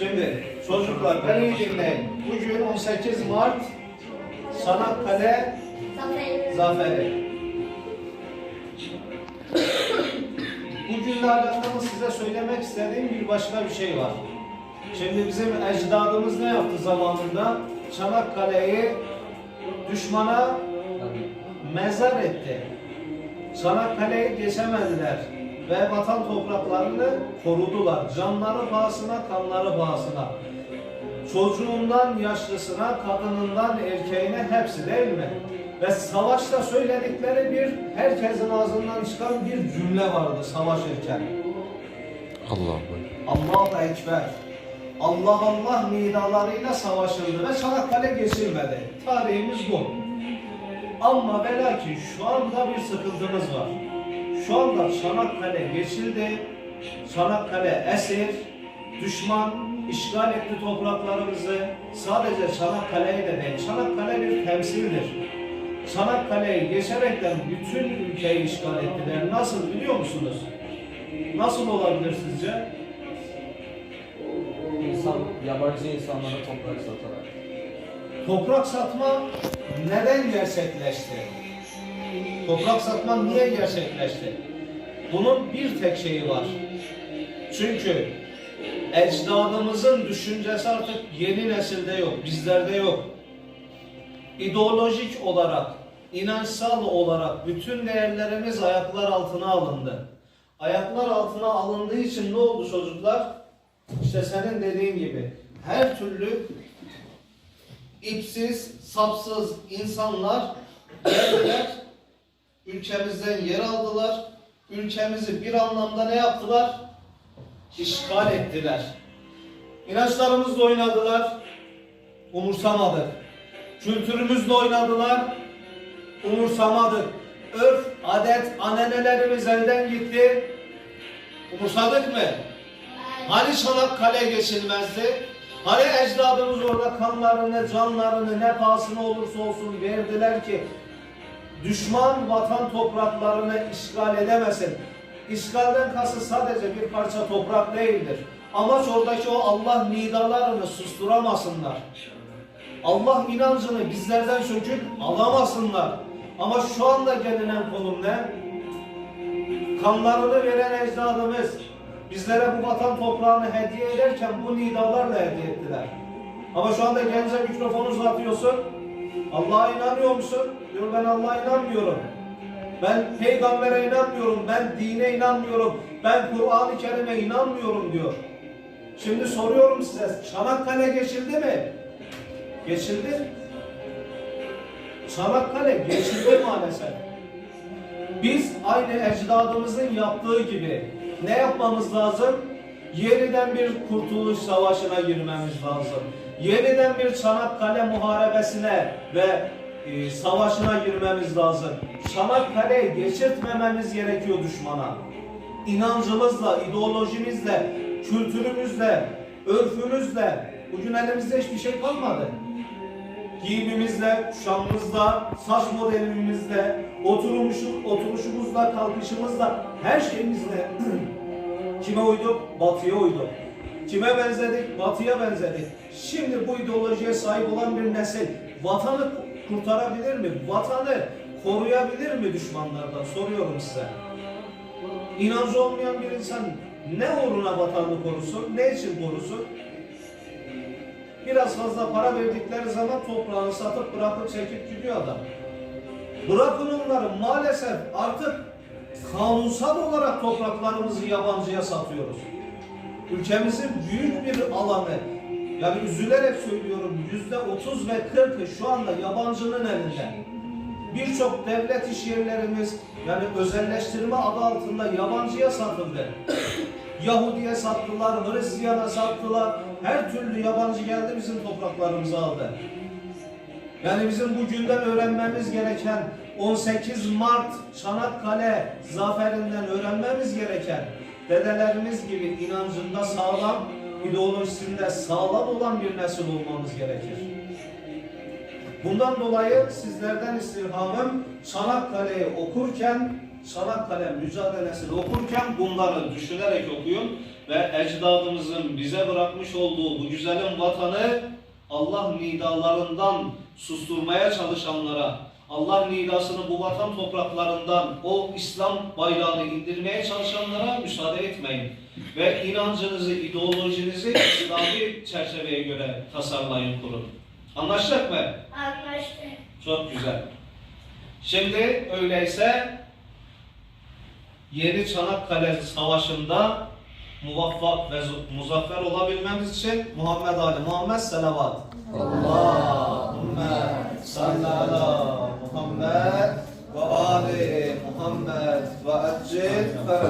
Şimdi çocuklar beni iyi dinleyin. Bugün 18 Mart Çanakkale Zafer. Zaferi. Bugünle alakalı size söylemek istediğim bir başka bir şey var. Şimdi bizim ecdadımız ne yaptı zamanında? Çanakkale'yi düşmana mezar etti. Çanakkale'yi geçemediler ve vatan topraklarını korudular. Canları pahasına, kanları pahasına. Çocuğundan yaşlısına, kadınından erkeğine hepsi değil mi? Ve savaşta söyledikleri bir, herkesin ağzından çıkan bir cümle vardı savaşırken. Allah Allahu Ekber. Allah Allah nidalarıyla savaşıldı ve Çanakkale geçilmedi. Tarihimiz bu. Ama ve lakin şu anda bir sıkıntımız var. Şu anda Çanakkale geçildi. Çanakkale esir. Düşman işgal etti topraklarımızı. Sadece Çanakkale'yi de değil. Çanakkale bir temsildir. Çanakkale'yi geçerekten bütün ülkeyi işgal ettiler. Nasıl biliyor musunuz? Nasıl olabilir sizce? İnsan, yabancı insanlara toprak satarak. Toprak satma neden gerçekleşti? Toprak satma niye gerçekleşti? Bunun bir tek şeyi var. Çünkü ecdadımızın düşüncesi artık yeni nesilde yok, bizlerde yok. İdeolojik olarak, inançsal olarak bütün değerlerimiz ayaklar altına alındı. Ayaklar altına alındığı için ne oldu çocuklar? İşte senin dediğin gibi her türlü ipsiz, sapsız insanlar geldiler, ülkemizden yer aldılar, ülkemizi bir anlamda ne yaptılar? İşgal ettiler. İnançlarımızla oynadılar, umursamadık. Kültürümüzle oynadılar, umursamadık. Örf, adet, ananelerimiz elden gitti, umursadık mı? Hani Çanakkale geçilmezdi? Hani ecdadımız orada kanlarını, canlarını ne pahasına olursa olsun verdiler ki düşman vatan topraklarını işgal edemesin. İşgalden kası sadece bir parça toprak değildir. Amaç oradaki o Allah nidalarını susturamasınlar. Allah inancını bizlerden söküp alamasınlar. Ama şu anda gelinen konum ne? kanlarını veren ecdadımız bizlere bu vatan toprağını hediye ederken bu nidalarla hediye ettiler. Ama şu anda gence mikrofonu uzatıyorsun. Allah'a inanıyor musun? Diyor ben Allah'a inanmıyorum. Ben peygambere inanmıyorum. Ben dine inanmıyorum. Ben Kur'an-ı Kerim'e inanmıyorum diyor. Şimdi soruyorum size Çanakkale geçildi mi? Geçildi. Çanakkale geçildi maalesef. Biz aynı ecdadımızın yaptığı gibi ne yapmamız lazım? Yeniden bir kurtuluş savaşına girmemiz lazım. Yeniden bir Çanakkale muharebesine ve e, savaşına girmemiz lazım. Çanakkale'yi geçirtmememiz gerekiyor düşmana. İnancımızla, ideolojimizle, kültürümüzle, örfümüzle bugün elimizde hiçbir şey kalmadı giyimimizle, kuşamımızla, saç modelimizle, oturuşu, oturuşumuzla, kalkışımızla, her şeyimizle kime uyduk? Batıya uyduk. Kime benzedik? Batıya benzedik. Şimdi bu ideolojiye sahip olan bir nesil vatanı kurtarabilir mi? Vatanı koruyabilir mi düşmanlardan? Soruyorum size. İnancı olmayan bir insan ne uğruna vatanını korusun? Ne için korusun? Biraz fazla para verdikleri zaman toprağını satıp bırakıp çekip gidiyor adam. Bırakın onları maalesef artık kanunsal olarak topraklarımızı yabancıya satıyoruz. Ülkemizin büyük bir alanı, yani üzülerek söylüyorum yüzde otuz ve kırkı şu anda yabancının elinde. Birçok devlet iş yerlerimiz yani özelleştirme adı altında yabancıya satıldı. Yahudi'ye sattılar, Hristiyan'a sattılar. Her türlü yabancı geldi bizim topraklarımızı aldı. Yani bizim bugünden öğrenmemiz gereken 18 Mart Çanakkale zaferinden öğrenmemiz gereken dedelerimiz gibi inancında sağlam, ideolojisinde sağlam olan bir nesil olmamız gerekir. Bundan dolayı sizlerden istirhamım Çanakkale'yi okurken Çanakkale mücadelesini okurken bunları düşünerek okuyun ve ecdadımızın bize bırakmış olduğu bu güzelim vatanı Allah nidalarından susturmaya çalışanlara, Allah nidasını bu vatan topraklarından o İslam bayrağını indirmeye çalışanlara müsaade etmeyin. Ve inancınızı, ideolojinizi İslami çerçeveye göre tasarlayın, kurun. Anlaştık mı? Anlaştık. Çok güzel. Şimdi öyleyse yeni Çanakkale Savaşı'nda muvaffak ve muzaffer olabilmemiz için Muhammed Ali, Muhammed selavat. Allahümme salli ala Muhammed ve ali Muhammed ve eccil ve